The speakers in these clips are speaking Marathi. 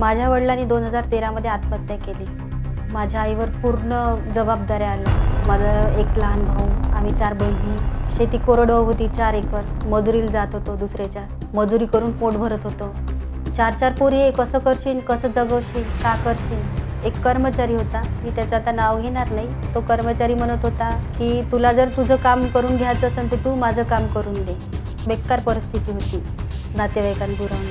माझ्या वडिलांनी दोन हजार तेरामध्ये आत्महत्या केली. माझ्या आईवर पूर्ण जबाबदाऱ्या आल्या. माझं एक लहान भाऊ आम्ही चार बहिणी. शेती कोरडवाहू होती चार एकर. मजुरीला जात होतो दुसऱ्याच्या. मजुरी करून पोट भरत होतो. चार चार पोरी कसं करशील कसं जगवशील का करशील? एक कर्मचारी होता. मी त्याचं आता नाव घेणार नाही. तो कर्मचारी म्हणत होता की तुला जर तुझं काम करून घ्यायचं असेल तर तू माझं काम करून दे. बेकार परिस्थिती होती. नातेवाईकांनी दुरावून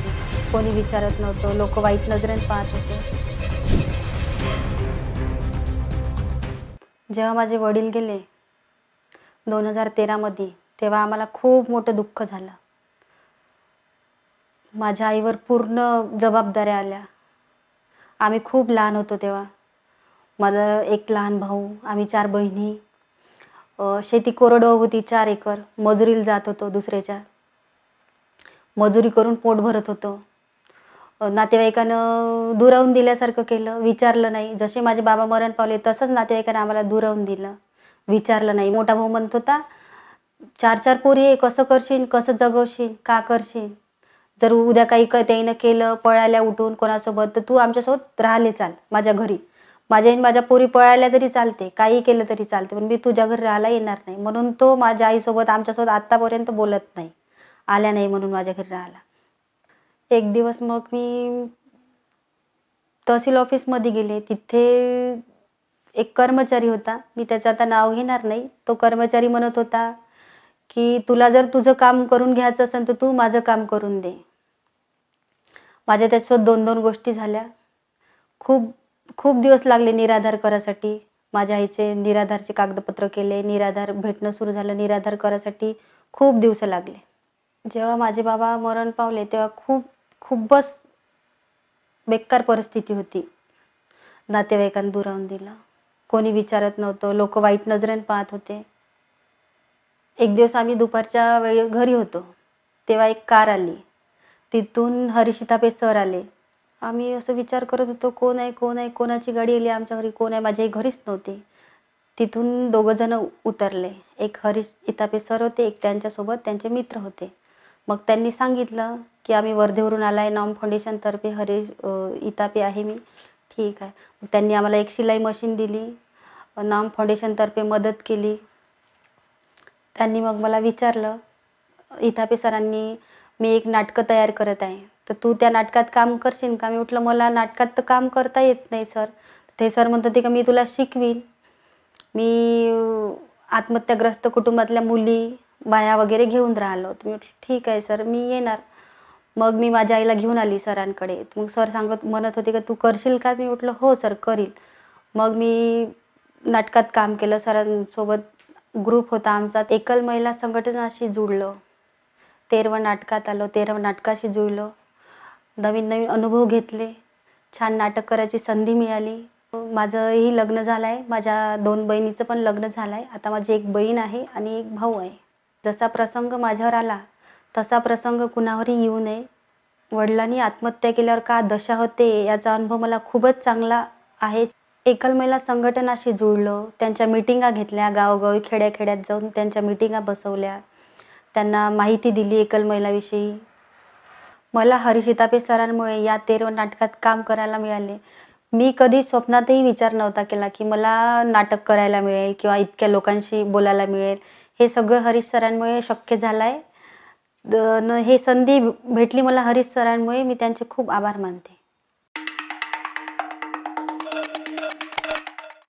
कोणी विचारत नव्हतं. लोक वाईट नजरेने पाहत होते. जेव्हा माझे वडील गेले दोन हजार तेरामध्ये तेव्हा आम्हाला खूप मोठं दुःख झालं. माझ्या आईवर पूर्ण जबाबदाऱ्या आल्या. आम्ही खूप लहान होतो तेव्हा. माझा एक लहान भाऊ आम्ही चार बहिणी शेती कोरडवाहू होती चार एकर मजुरीला जात होतो दुसऱ्याच्या. मजुरी करून पोट भरत होतो. नातेवाईकानं दुरावून दिल्यासारखं केलं विचारलं नाही. जसे माझे बाबा मरण पावले तसंच नातेवाईकानं आम्हाला दुरावून दिलं. विचारलं नाही. मोठा भाऊ म्हणत होता चार चार पोरी आहे कसं करशील कसं जगवशील का करशील? जर उद्या काही क त्याईनं केलं पळाल्या उठून कोणासोबत तर तू आमच्यासोबत राहिले चाल माझ्या घरी. माझ्या माझ्या पोरी पळाल्या तरी चालते काही केलं तरी चालते पण मी तुझ्या घरी राहायला येणार नाही. म्हणून तो माझ्या आईसोबत आमच्यासोबत आत्तापर्यंत बोलत नाही. आल्या नाही म्हणून माझ्या घरी राहिला एक दिवस मग मी तहसील ऑफिसमध्ये गेले. तिथे एक कर्मचारी होता. मी त्याचं आता नाव घेणार नाही. तो कर्मचारी म्हणत होता की तुला जर तुझं काम करून घ्यायचं असेल तर तू माझं काम करून दे. माझ्या त्याच्यासोबत दोन दोन गोष्टी झाल्या. खूप खूप दिवस लागले निराधार करासाठी. माझ्या आईचे निराधारचे कागदपत्र केले. निराधार भेटणं सुरू झालं. निराधार करासाठी खूप दिवस लागले. जेव्हा माझे बाबा मरण पावले तेव्हा खूप खूपच बेकार परिस्थिती होती. नातेवाईकांनी दुरावून दिलं. कोणी विचारत नव्हतं. लोक वाईट नजरेने पाहत होते. एक दिवस आम्ही दुपारच्या वेळी घरी होतो. तेव्हा एक कार आली. तिथून हरिशितापे सर आले. आम्ही असं विचार करत होतो कोण आहे? कोण आहे? कोणाची गाडी आली आमच्या घरी? कोण आहे? माझ्या घरीच नव्हती. तिथून दोघंजणं उतरले. एक हरीश इतापे सर होते. एक त्यांच्यासोबत त्यांचे मित्र होते. मग त्यांनी सांगितलं की आम्ही वर्धेवरून आला आहे नॉम फाउंडेशनतर्फे हरीश इतापे आहे मी. ठीक आहे. मग त्यांनी आम्हाला एक शिलाई मशीन दिली. नाम फाउंडेशनतर्फे मदत केली. त्यांनी मग मला विचारलं इथापे सरांनी मी एक नाटकं तयार करत आहे. तर तू त्या नाटकात काम करशील का? मी म्हटलं मला नाटकात तर काम करता येत नाही सर. ते सर म्हणत होते का मी तुला शिकवीन. मी आत्महत्याग्रस्त कुटुंबातल्या मुली बाया वगैरे घेऊन राहिलो. तुम्ही म्हटलं ठीक आहे सर मी येणार. मग मी माझ्या आईला घेऊन आली सरांकडे. मग सर सांगत म्हणत होते का तू करशील का? मी म्हटलं हो सर करील. मग मी नाटकात काम केलं. सरांसोबत ग्रुप होता आमचा. एकल महिला संघटनाशी जुळलं. तेरवं नाटकात आलो. तेरवं नाटकाशी जुळलो. नवीन नवीन अनुभव घेतले. छान नाटक करायची संधी मिळाली. माझंही लग्न झालं आहे माझ्या दोन बहिणीचं पण लग्न झालं आहे आता माझी एक बहीण आहे आणि एक भाऊ आहे. जसा प्रसंग माझ्यावर आला तसा प्रसंग कुणावरही येऊ नये. वडिलांनी आत्महत्या केल्यावर का दशा होते याचा अनुभव मला खूपच चांगला आहे. एकल महिला संघटनाशी जुळलो त्यांच्या मिटिंगा घेतल्या गावोगावी खेड्याखेड्यात जाऊन त्यांच्या मिटिंगा बसवल्या. त्यांना माहिती दिली एकल महिलाविषयी मला हरिशितापे सरांमुळे या तेरव नाटकात काम करायला मिळाले. मी कधी स्वप्नातही विचार नव्हता केला की मला नाटक करायला मिळेल किंवा इतक्या लोकांशी बोलायला मिळेल. हे सगळं हरीश सरांमुळे शक्य झालं आहे न हे संधी भेटली मला हरीश सरांमुळे. मी त्यांचे खूप आभार मानते.